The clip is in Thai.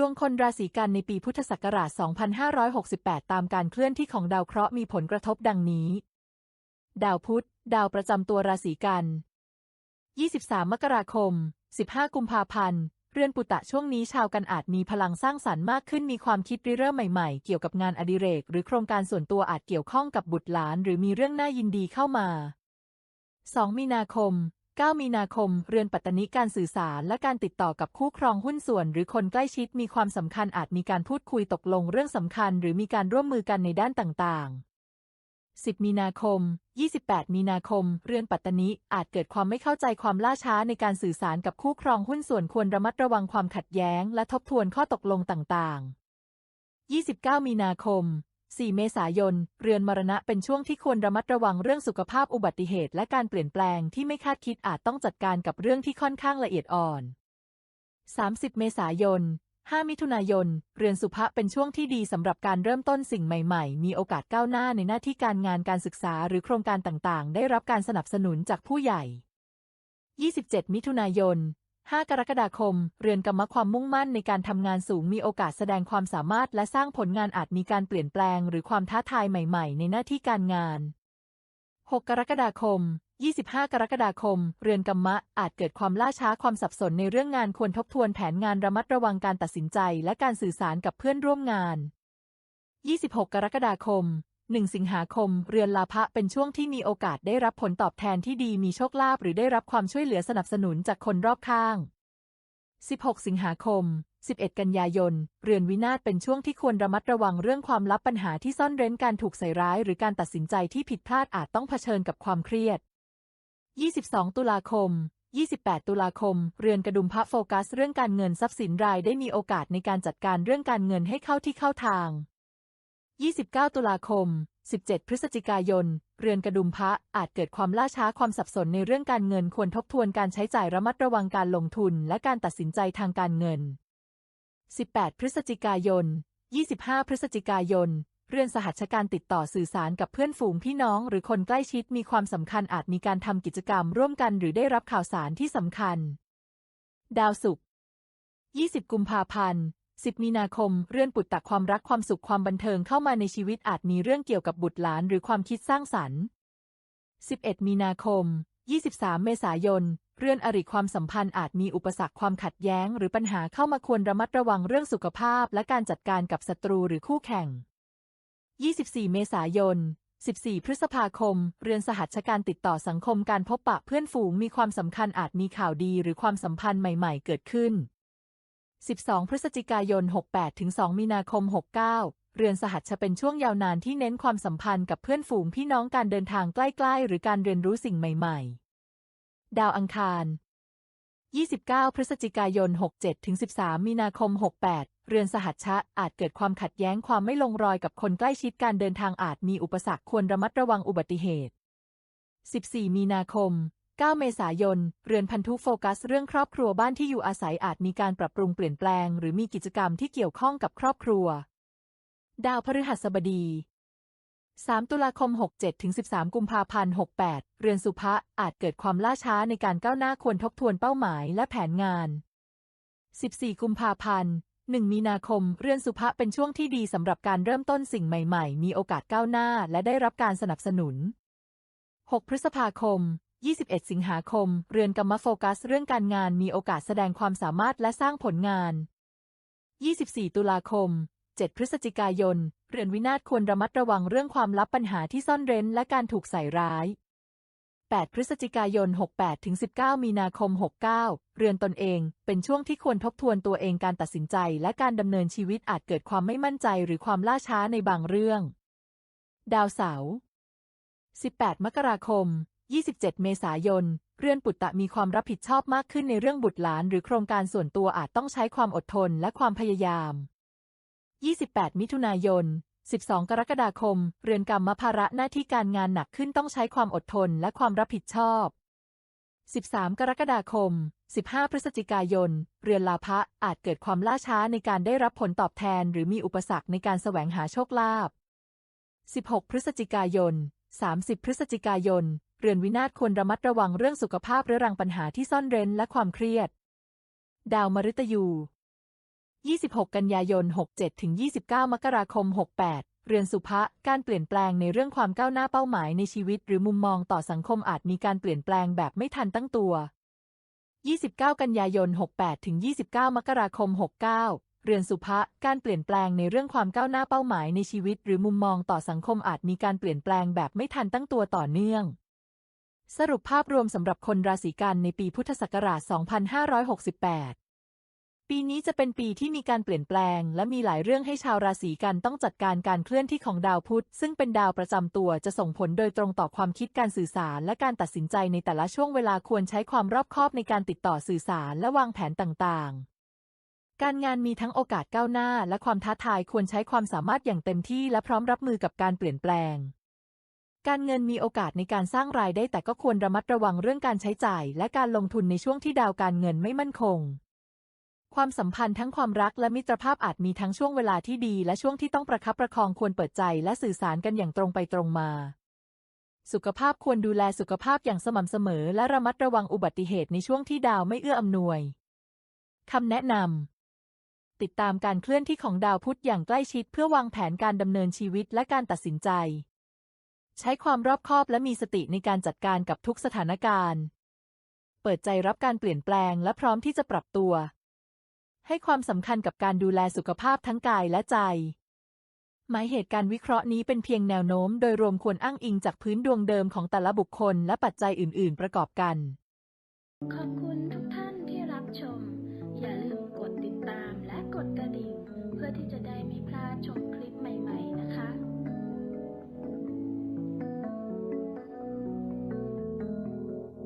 ดวงคนราศีกันในปีพุทธศักราช 2568 ตามการเคลื่อนที่ของดาวเคราะห์มีผลกระทบดังนี้ ดาวพุธ ดาวประจำตัวราศีกัน 23 มกราคม 15 กุมภาพันธ์ เรือนปุตตะช่วงนี้ชาวกันอาจมีพลังสร้างสรรค์มากขึ้นมีความคิดริเริ่มใหม่ๆ เกี่ยวกับงานอดิเรก หรือโครงการส่วนตัวอาจเกี่ยวข้องกับบุตรหลาน หรือมีเรื่องน่ายินดีเข้ามา 2 มีนาคม 9 มีนาคม เรือนปัตตนิการสื่อสารและการติดต่อกับคู่ครองหุ้นส่วน หรือคนใกล้ชิดมีความสำคัญอาจมีการพูดคุยตกลงเรื่องสำคัญ หรือมีการร่วมมือกันในด้านต่างๆ10 มีนาคม 28 มีนาคม เรือนปัตตนิอาจเกิดความไม่เข้าใจความล่าช้าในการสื่อสารกับคู่ครองหุ้นส่วนควรระมัดระวังความขัดแย้ง และทบทวนข้อตกลงต่างๆ 29 มีนาคม 4 เมษายน เรือนมรณะเป็นช่วงที่ควรระมัดระวังเรื่องสุขภาพอุบัติเหตุ และการเปลี่ยนแปลงที่ไม่คาดคิดอาจต้องจัดการกับเรื่องที่ค่อนข้างละเอียดอ่อน 30 เมษายน 5 มิถุนายน เรือนสุภะเป็นช่วงที่ดีสำหรับการเริ่มต้นสิ่งใหม่ๆ มีโอกาสก้าวหน้าในหน้าที่การงานการศึกษาหรือโครงการต่างๆ ได้รับการสนับสนุนจากผู้ใหญ่ 27 มิถุนายน 5 กรกฎาคม เรือนกรรมะความมุ่งมั่นในการทำงานสูงมีโอกาสแสดงความสามารถและสร้างผลงานอาจมีการเปลี่ยนแปลง หรือความท้าทายใหม่ๆ ในหน้าที่การงาน 6 กรกฎาคม 25 กรกฎาคม เรือนกรรมะอาจเกิดความล่าช้าความสับสนในเรื่องงานควรทบทวนแผนงานระมัดระวังการตัดสินใจ และการสื่อสารกับเพื่อนร่วมงาน 26 กรกฎาคม 1 สิงหาคม เรือนลาภะเป็นช่วงที่มีโอกาสได้รับผลตอบแทนที่ดีมีโชคลาภหรือได้รับความช่วยเหลือสนับสนุนจากคนรอบข้าง 16 สิงหาคม 11 กันยายน เรือนวินาศเป็นช่วงที่ควรระมัดระวังเรื่องความลับปัญหาที่ซ่อนเร้นการถูกใส่ร้าย หรือการตัดสินใจที่ผิดพลาดอาจต้องเผชิญกับความเครียด 22 ตุลาคม 28 ตุลาคม เรือนกระดุมพระโฟกัส เรื่องการเงินทรัพย์สินรายได้มีโอกาสในการจัดการเรื่องการเงินให้เข้าที่เข้าทาง 29 ตุลาคม 17 พฤศจิกายน เรือนกระดุมพระอาจเกิดความล่าช้าความสับสนในเรื่องการเงินควรทบทวนการใช้จ่ายระมัดระวังการลงทุนและการตัดสินใจทางการเงิน 18 พฤศจิกายน 25 พฤศจิกายน เรือนสหัชการติดต่อสื่อสารกับเพื่อนฝูงพี่น้องหรือคนใกล้ชิดมีความสำคัญอาจมีการทำกิจกรรมร่วมกันหรือได้รับข่าวสารที่สำคัญ ดาวศุกร์ 20 กุมภาพันธ์ 10 มีนาคม เรือนปุตตะความรักความสุขความบันเทิงเข้ามาในชีวิตอาจมีเรื่องเกี่ยวกับบุตรหลานหรือความคิดสร้างสรรค์ 11 มีนาคม 23 เมษายน เรือนอริความสัมพันธ์อาจมีอุปสรรคความขัดแย้ง หรือปัญหาเข้ามาควรระมัดระวังเรื่องสุขภาพ และการจัดการกับศัตรูหรือคู่แข่ง 24 เมษายน 14 พฤษภาคม เรือนสหัชการติดต่อสังคมการพบปะเพื่อนฝูงมีความสำคัญอาจมีข่าวดีหรือความสัมพันธ์ใหม่ ๆ เกิดขึ้น 12 พฤศจิกายน 68 ถึง 2 มีนาคม 69 เรือนสหัชเป็นช่วงยาวนานที่เน้นความสัมพันธ์กับเพื่อนฝูงพี่น้องการเดินทางใกล้ๆ หรือการเรียนรู้สิ่งใหม่ๆ ดาวอังคาร 29 พฤศจิกายน 67 ถึง 13 มีนาคม 68 เรือนสหัชชะอาจเกิดความขัดแย้งความไม่ลงรอยกับคนใกล้ชิดการเดินทางอาจมีอุปสรรคควรระมัดระวังอุบัติเหตุ 14 มีนาคม 9 เมษายน เรือนพันธุโฟกัส เรื่องครอบครัวบ้านที่อยู่อาศัยอาจมีการปรับปรุงเปลี่ยนแปลง หรือมีกิจกรรมที่เกี่ยวข้องกับครอบครัว ดาวพฤหัสบดี 3 ตุลาคม 67ถึง13 กุมภาพันธ์ 68 เรือนสุภะอาจเกิดความล่าช้าในการก้าวหน้าควรทบทวนเป้าหมายและแผนงาน 14 กุมภาพันธ์ 1 มีนาคม เรือนสุภะเป็นช่วงที่ดีสำหรับการเริ่มต้นสิ่งใหม่ ๆ มีโอกาสก้าวหน้าและได้รับการสนับสนุน 6 พฤษภาคม 21 สิงหาคม เรือนกรรมะโฟกัส เรื่องการงานมีโอกาสแสดงความสามารถและสร้างผลงาน 24 ตุลาคม 7 พฤศจิกายน เรือนวินาศควรระมัดระวังเรื่องความลับปัญหาที่ซ่อนเร้นและการถูกใส่ร้าย 8 พฤศจิกายน 68ถึง19 มีนาคม 69 เรือนตนเอง เป็นช่วงที่ควรทบทวนตัวเองการตัดสินใจและการดำเนินชีวิตอาจเกิดความไม่มั่นใจหรือความล่าช้าในบางเรื่อง ดาวเสาร์ 18 มกราคม 27 เมษายน เรือนปุตตะมีความรับผิดชอบมากขึ้นในเรื่องบุตรหลานหรือโครงการส่วนตัวอาจต้องใช้ความอดทนและความพยายาม 28 มิถุนายน 12 กรกฎาคม เรือนกรรมภาระหน้าที่การงานหนักขึ้นต้องใช้ความอดทนและความรับผิดชอบ 13 กรกฎาคม 15 พฤศจิกายน เรือนลาภะอาจเกิดความล่าช้าในการได้รับผลตอบแทน หรือมีอุปสรรคในการแสวงหาโชคลาภ 16 พฤศจิกายน 30 พฤศจิกายน เรือนวินาศควรระมัดระวังเรื่องสุขภาพเรื้อรังปัญหาที่ซ่อนเร้นและความเครียด ดาวมฤตยู 26 กันยายน 67 ถึง 29 มกราคม 68 เรือนสุภะ การเปลี่ยนแปลงในเรื่องความก้าวหน้าเป้าหมายในชีวิต หรือมุมมองต่อสังคมอาจมีการเปลี่ยนแปลงแบบไม่ทันตั้งตัว 29 กันยายน 68 ถึง 29 มกราคม 69เรือนสุภะ การเปลี่ยนแปลงในเรื่องความก้าวหน้าเป้าหมายในชีวิต หรือมุมมองต่อสังคมอาจมีการเปลี่ยนแปลงแบบไม่ทันตั้งตัวต่อเนื่อง สรุปภาพรวมสำหรับคนราศีกันในปีพุทธศักราช 2568 ปีนี้จะเป็นปีที่มีการเปลี่ยนแปลง และมีหลายเรื่องให้ชาวราศีกันต้องจัดการการเคลื่อนที่ของดาวพุธ ซึ่งเป็นดาวประจำตัวจะส่งผลโดยตรงต่อความคิดการสื่อสาร และการตัดสินใจในแต่ละช่วงเวลาควรใช้ความรอบคอบในการติดต่อสื่อสารและวางแผนต่างๆการงานมีทั้งโอกาสก้าวหน้าและความท้าทายควรใช้ความสามารถอย่างเต็มที่และพร้อมรับมือกับการเปลี่ยนแปลง การเงินมีโอกาสในการสร้างรายได้แต่ก็ควรระมัดระวังเรื่องการใช้จ่าย และการลงทุนในช่วงที่ดาวการเงินไม่มั่นคง ความสัมพันธ์ทั้งความรักและมิตรภาพอาจมีทั้งช่วงเวลาที่ดี และช่วงที่ต้องประคับประคองควรเปิดใจและสื่อสารกันอย่างตรงไปตรงมา สุขภาพควรดูแลสุขภาพอย่างสม่ำเสมอ และระมัดระวังอุบัติเหตุในช่วงที่ดาวไม่เอื้ออำนวยคำแนะนำติดตามการเคลื่อนที่ของดาวพุธอย่างใกล้ชิดเพื่อวางแผนการดำเนินชีวิตและการตัดสินใจ ใช้ความรอบคอบและมีสติในการจัดการกับทุกสถานการณ์ เปิดใจรับการเปลี่ยนแปลงและพร้อมที่จะปรับตัว ให้ความสำคัญกับการดูแลสุขภาพทั้งกายและใจ หมายเหตุการวิเคราะห์นี้เป็นเพียงแนวโน้ม โดยรวมควรอ้างอิงจากพื้นดวงเดิมของแต่ละบุคคลและปัจจัยอื่น ๆ ประกอบกัน ขอบคุณทุกท่านที่รับชม อย่าลืมกดติดตามและกดกระดิ่งเพื่อที่จะได้ไม่พลาดชมคลิปใหม่ ๆ นะคะ